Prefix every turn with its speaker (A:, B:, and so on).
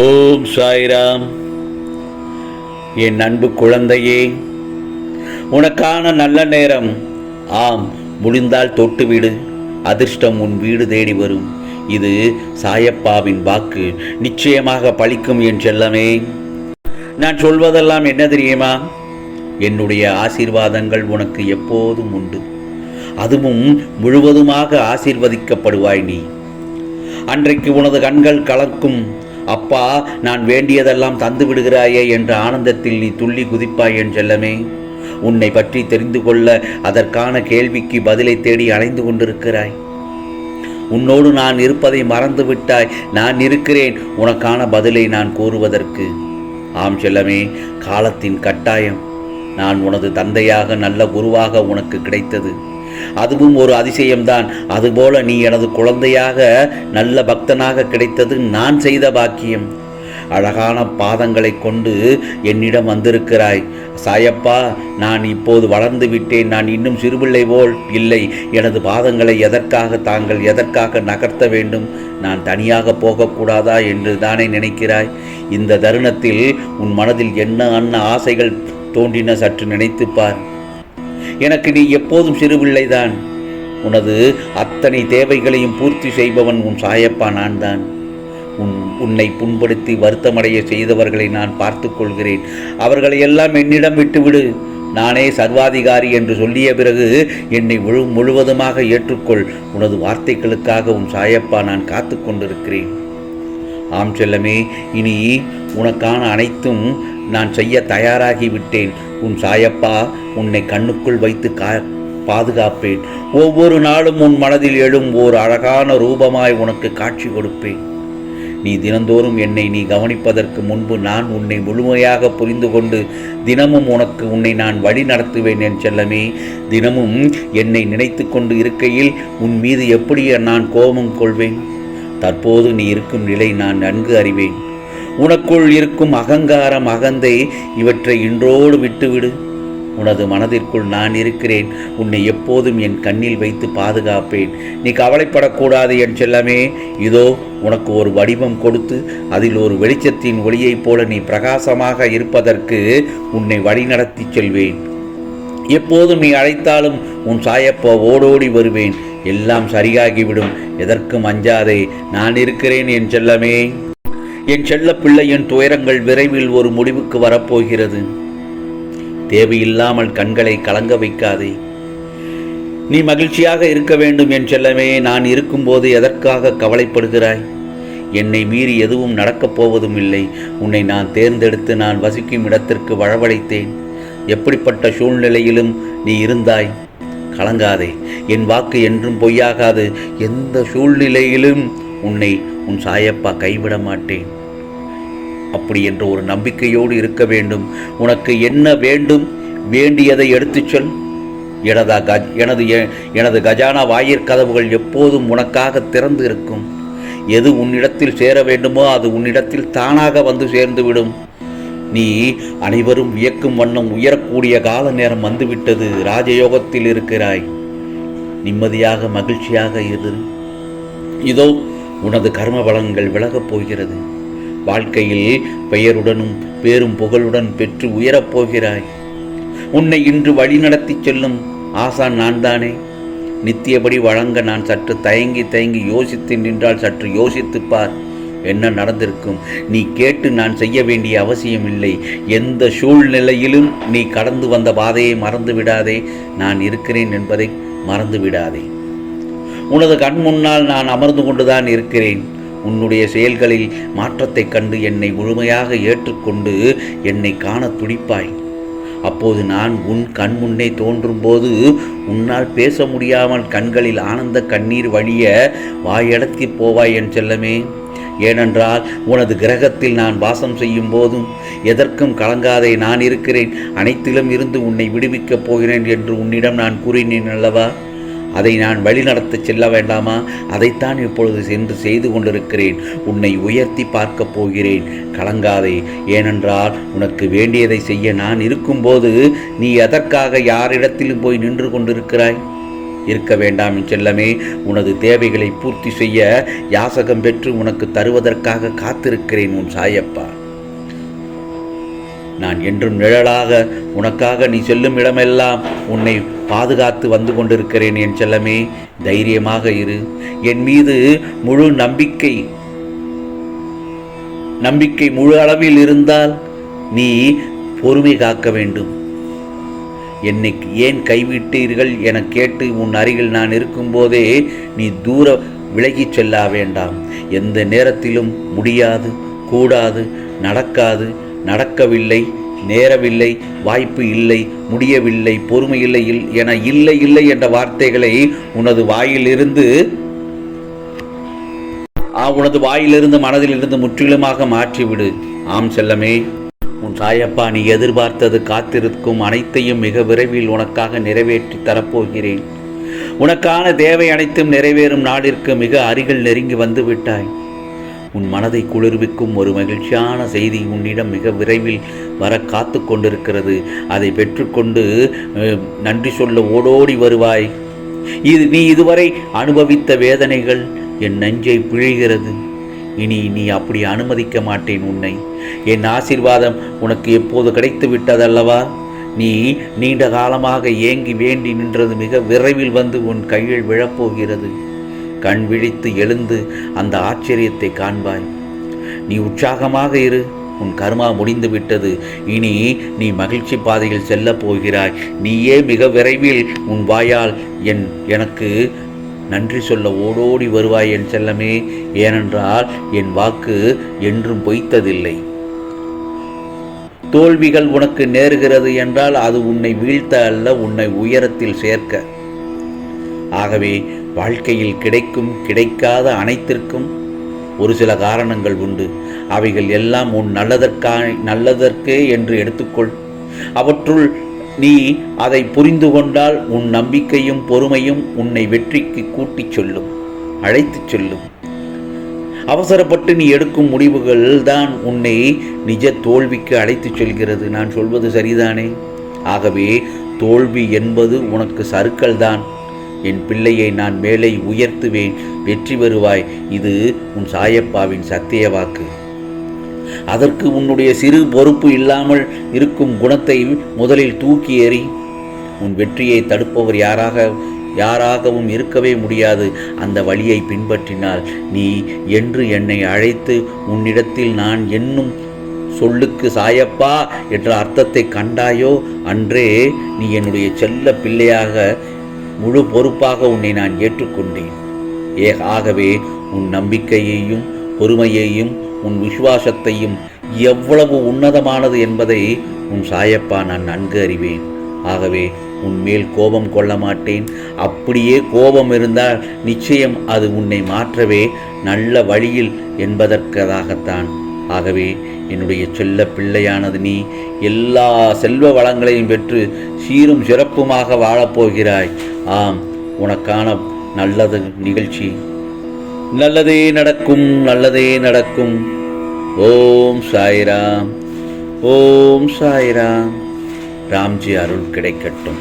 A: ஓம் சாய்ராம். என் அன்பு குழந்தையே உனக்கான நல்ல நேரம். ஆம் முடிந்தால் தொட்டுவிடு. அதிர்ஷ்டம் உன் வீடு தேடி வரும். இது சாயப்பாவின் வாக்கு. நிச்சயமாக பழிக்கும் என் செல்லமே. நான் சொல்வதெல்லாம் என்ன தெரியுமா? என்னுடைய ஆசீர்வாதங்கள் உனக்கு எப்போதும் உண்டு. அதுவும் முழுவதுமாக ஆசீர்வதிக்கப்படுவாய் நீ. அன்றைக்கு உனது கண்கள் கலக்கும் அப்பா நான் வேண்டியதெல்லாம் தந்து விடுகிறாயே என்ற ஆனந்தத்தில் நீ துள்ளி குதிப்பாய் என் செல்லமே. உன்னை பற்றி தெரிந்து கொள்ள அதற்கான கேள்விக்கு பதிலை தேடி அலைந்து கொண்டிருக்கிறாய். உன்னோடு நான் இருப்பதை மறந்து விட்டாய். நான் இருக்கிறேன். உனக்கான பதிலை நான் கூறுவதற்கு. ஆம் செல்லமே காலத்தின் கட்டாயம். நான் உனது தந்தையாக நல்ல குருவாக உனக்கு கிடைத்தது. அதுவும் ஒரு அதிசயம்தான். அதுபோல நீ எனது குழந்தையாக நல்ல பக்தனாக கிடைத்தது நான் செய்த பாக்கியம். அழகான பாதங்களை கொண்டு என்னிடம் வந்திருக்கிறாய். சாயப்பா நான் இப்போது வளர்ந்து விட்டேன். நான் இன்னும் சிறுபிள்ளை போல் இல்லை. எனது பாதங்களை எதற்காக தாங்கள் எதற்காக நகர்த்த வேண்டும்? நான் தனியாக போகக்கூடாதா என்று தானே நினைக்கிறாய்? இந்த தருணத்தில் உன் மனதில் என்ன அன்ன ஆசைகள் தோன்றின சற்று நினைத்துப் பார். எனக்கு நீ எப்போதும் சிறுபிள்ளைதான். உனது அத்தனை தேவைகளையும் பூர்த்தி செய்பவன் உன் சாயப்பா நான் தான் உன் உன்னை புண்படுத்தி வருத்தமடைய செய்தவர்களை நான் பார்த்து கொள்கிறேன். அவர்களை எல்லாம் என்னிடம் விட்டுவிடு. நானே சர்வாதிகாரி என்று சொல்லிய பிறகு என்னை முழு முழுவதுமாக ஏற்றுக்கொள். உனது வார்த்தைகளுக்காக உன் சாயப்பா நான் காத்து கொண்டிருக்கிறேன். ஆம் செல்லமே இனி உனக்கான அனைத்தும் நான் செய்ய தயாராகி விட்டேன் உன் சாயப்பா உன்னை கண்ணுக்குள் வைத்து கா பாதுகாப்பேன். ஒவ்வொரு நாளும் உன் மனதில் எழும் ஓர் அழகான ரூபமாய் உனக்கு காட்சி கொடுப்பேன். நீ தினந்தோறும் என்னை நீ கவனிப்பதற்கு முன்பு நான் உன்னை முழுமையாக புரிந்து கொண்டு தினமும் உனக்கு உன்னை நான் வழி நடத்துவேன் என் செல்லமே. தினமும் என்னை நினைத்து கொண்டு இருக்கையில் உன் மீது எப்படி நான் கோபம் கொள்வேன்? தற்போது நீ இருக்கும் நிலை நான் நன்கு அறிவேன். உனக்குள் இருக்கும் அகங்காரம் அகந்தை இவற்றை இன்றோடு விட்டுவிடு. உனது மனதிற்குள் நான் இருக்கிறேன். உன்னை எப்போதும் என் கண்ணில் வைத்து பாதுகாப்பேன். நீ கவலைப்படக்கூடாது என் செல்லமே. இதோ உனக்கு ஒரு வடிவம் கொடுத்து அதில் ஒரு வெளிச்சத்தின் ஒளியைப் போல நீ பிரகாசமாக இருப்பதற்கு உன்னை வழிநடத்தி செல்வேன். எப்போதும் நீ அழைத்தாலும் உன் சாயப்போ ஓடோடி வருவேன். எல்லாம் சரியாகிவிடும். எதற்கும் அஞ்சாதே. நான் இருக்கிறேன் என் செல்லமே. என் செல்ல பிள்ளையின் துயரங்கள் விரைவில் ஒரு முடிவுக்கு வரப்போகிறது. தேவையில்லாமல் கண்களை கலங்க வைக்காதே. நீ மகிழ்ச்சியாக இருக்க வேண்டும் என் செல்லமே நான் இருக்கும்போது எதற்காக கவலைப்படுகிறாய்? என்னை மீறி எதுவும் நடக்கப் போவதும் இல்லை. உன்னை நான் தேர்ந்தெடுத்து நான் வசிக்கும் இடத்திற்கு வரவழைத்தேன். எப்படிப்பட்ட சூழ்நிலையிலும் நீ இருந்தாய்? கலங்காதே. என் வாக்கு என்றும் பொய்யாகாது. எந்த சூழ்நிலையிலும் உன்னை உன் சாயப்பா கைவிட மாட்டேன். அப்படி என்ற ஒரு நம்பிக்கையோடு இருக்க வேண்டும். உனக்கு என்ன வேண்டும்? வேண்டியதை எடுத்துச் சொல். எனதா கஜ் எனது எ- எனது கஜானா வாயிற்கதவுகள் எப்போதும் உனக்காக திறந்து இருக்கும் எது உன்னிடத்தில் சேர வேண்டுமோ அது உன்னிடத்தில் தானாக வந்து சேர்ந்துவிடும். நீ அனைவரும் வியக்கும் வண்ணம் உயரக்கூடிய கால நேரம் வந்துவிட்டது. ராஜயோகத்தில் இருக்கிறாய். நிம்மதியாக மகிழ்ச்சியாக இரு. இதோ உனது கர்ம பலன்கள் விலகப் போகிறது. வாழ்க்கையில் பெயருடனும் பேரும் புகழுடன் பெற்று உயரப் போகிறாய். உன்னை இன்று வழிநடத்தி செல்லும் ஆசான் நான் தானே நித்தியபடி வழங்க நான் சற்று தயங்கி தயங்கி யோசித்து நின்றால் சற்று யோசித்து பார் என்ன நடந்திருக்கும்? நீ கேட்டு நான் செய்ய வேண்டிய அவசியம் இல்லை எந்த சூழ்நிலையிலும் நீ கடந்து வந்த பாதையை மறந்து விடாதே. நான் இருக்கிறேன் என்பதை மறந்து விடாதே. உனது கண் முன்னால் நான் அமர்ந்து கொண்டுதான் இருக்கிறேன். உன்னுடைய செயல்களில் மாற்றத்தைக் கண்டு என்னை முழுமையாக ஏற்றுக்கொண்டு என்னை காண துடிப்பாய். அப்போது நான் உன் கண் முன்னே தோன்றும் போது உன்னால் பேச முடியாமல் கண்களில் ஆனந்த கண்ணீர் வழிய வாயடத்தி போவாய் என் செல்லமே. ஏனென்றால் உனது கிரகத்தில் நான் வாசம் செய்யும் போதும் எதற்கும் கலங்காதே நான் இருக்கிறேன். அனைத்திலும் இருந்து உன்னை விடுவிக்கப் போகிறேன் என்று உன்னிடம் நான் கூறினேன் அல்லவா? அதை நான் வழிநடத்த செல்ல வேண்டாமா? அதைத்தான் இப்பொழுது சென்று செய்து கொண்டிருக்கிறேன். உன்னை உயர்த்தி பார்க்கப் போகிறேன். கலங்காதே. ஏனென்றால் உனக்கு வேண்டியதை செய்ய நான் இருக்கும்போது நீ எதற்காக யாரிடத்திலும் போய் நின்று கொண்டிருக்கிறாய்? இருக்க வேண்டாம் செல்லமே. உனது தேவைகளை பூர்த்தி செய்ய யாசகம் பெற்று உனக்கு தருவதற்காக காத்திருக்கிறேன் உன் சாயப்பா. நான் என்றும் நிழலாக உனக்காக நீ செல்லும் இடமெல்லாம் உன்னை பாதுகாத்து வந்து கொண்டிருக்கிறேன் என் செல்லமே. தைரியமாக இரு. என் மீது முழு நம்பிக்கை நம்பிக்கை முழு அளவில் இருந்தால் நீ பொறுமை காக்க வேண்டும். என்னை ஏன் கைவிட்டீர்கள் என கேட்டு உன் அருகில் நான் இருக்கும்போதே நீ தூர விலகிச் செல்ல வேண்டாம். எந்த நேரத்திலும் முடியாது கூடாது நடக்காது நடக்கவில்லை நேரவில்லை வாய்ப்பு இல்லை முடியவில்லை பொறுமை இல்லை என இல்லை இல்லை என்ற வார்த்தைகளை உனது வாயிலிருந்து உனது வாயிலிருந்து மனதிலிருந்து முற்றிலுமாக மாற்றிவிடு. ஆம் செல்லமே உன் சாயப்பா நீ எதிர்பார்த்தது காத்திருக்கும் அனைத்தையும் மிக விரைவில் உனக்காக நிறைவேற்றி தரப்போகிறேன். உனக்கான தேவை அனைத்தும் நிறைவேறும் நாளிற்கு மிக அருகில் நெருங்கி வந்து விட்டாய். உன் மனதை குளிர்விக்கும் ஒரு மகிழ்ச்சியான செய்தி உன்னிடம் மிக விரைவில் வர காத்து கொண்டிருக்கிறது. அதை பெற்றுக்கொண்டு நன்றி சொல்ல ஓடோடி வருவாய். இது நீ இதுவரை அனுபவித்த வேதனைகள் என் நெஞ்சை பிழிகிறது. இனி நீ அப்படி அனுமதிக்க மாட்டேன் உன்னை. என் ஆசீர்வாதம் உனக்கு எப்போது கிடைத்து விட்டதல்லவா நீ நீண்ட காலமாக ஏங்கி வேண்டி நின்றது மிக விரைவில் வந்து உன் கையில் விழப்போகிறது. கண் விழித்து எழுந்து அந்த ஆச்சரியத்தை காண்பாய். நீ உற்சாகமாக இரு. உன் கர்மா முடிந்து விட்டது. இனி நீ மகிழ்ச்சி பாதையில் செல்ல போகிறாய். நீயே மிக விரைவில் உன் வாயால் என் எனக்கு நன்றி சொல்ல ஓடோடி வருவாய் என் செல்லமே. ஏனென்றால் என் வாக்கு என்றும் பொய்த்ததில்லை. தோல்விகள் உனக்கு நேருகிறது என்றால் அது உன்னை வீழ்த்த அல்ல உன்னை உயரத்தில் சேர்க்க. ஆகவே வாழ்க்கையில் கிடைக்கும் கிடைக்காத அனைத்திற்கும் ஒரு சில காரணங்கள் உண்டு. அவைகள் எல்லாம் உன் நல்லதற்கா நல்லதற்கே என்று எடுத்துக்கொள். அவற்றுள் நீ அதை புரிந்து கொண்டால் உன் நம்பிக்கையும் பொறுமையும் உன்னை வெற்றிக்கு கூட்டிச் சொல்லும் அழைத்துச் செல்லும். அவசரப்பட்டு நீ எடுக்கும் முடிவுகள் தான் உன்னை நிஜ தோல்விக்கு அழைத்துச் செல்கிறது. நான் சொல்வது சரிதானே? ஆகவே தோல்வி என்பது உனக்கு சறுக்கல் தான். என் பிள்ளையை நான் மேலே உயர்த்துவேன் வெற்றி பெறுவாய். இது உன் சாயப்பாவின் சத்திய வாக்கு. அதற்கு உன்னுடைய சிறு பொறுப்பு இல்லாமல் இருக்கும் குணத்தை முதலில் தூக்கி எறி உன் வெற்றியை தடுப்பவர் யாராக யாராகவும் இருக்கவே முடியாது. அந்த வழியை பின்பற்றினால் நீ என்று என்னை அழைத்து உன்னிடத்தில் நான் என்னும் சொல்லுக்கு சாயப்பா என்ற அர்த்தத்தை கண்டாயோ? அன்றே நீ என்னுடைய செல்ல பிள்ளையாக முழு பொறுப்பாக உன்னை நான் ஏற்றுக்கொண்டேன். ஏ ஆகவே உன் நம்பிக்கையையும் பொறுமையையும் உன் விசுவாசத்தையும் எவ்வளவு உன்னதமானது என்பதை உன் சாயப்பா நான் நன்கு அறிவேன். ஆகவே உன் மேல் கோபம் கொள்ள மாட்டேன். அப்படியே கோபம் இருந்தால் நிச்சயம் அது உன்னை மாற்றவே நல்ல வழியில் என்பதற்கதாகத்தான் ஆகவே என்னுடைய செல்ல பிள்ளையானது நீ எல்லா செல்வ வளங்களையும் பெற்று சீரும் சிறப்புமாக வாழப்போகிறாய். ஆம் உனக்கான நல்லது நிகழ்ச்சி. நல்லதே நடக்கும் நல்லதே நடக்கும். ஓம் சாய்ராம் ஓம் சாய்ராம். ராம்ஜி அருள் கிடைக்கட்டும்.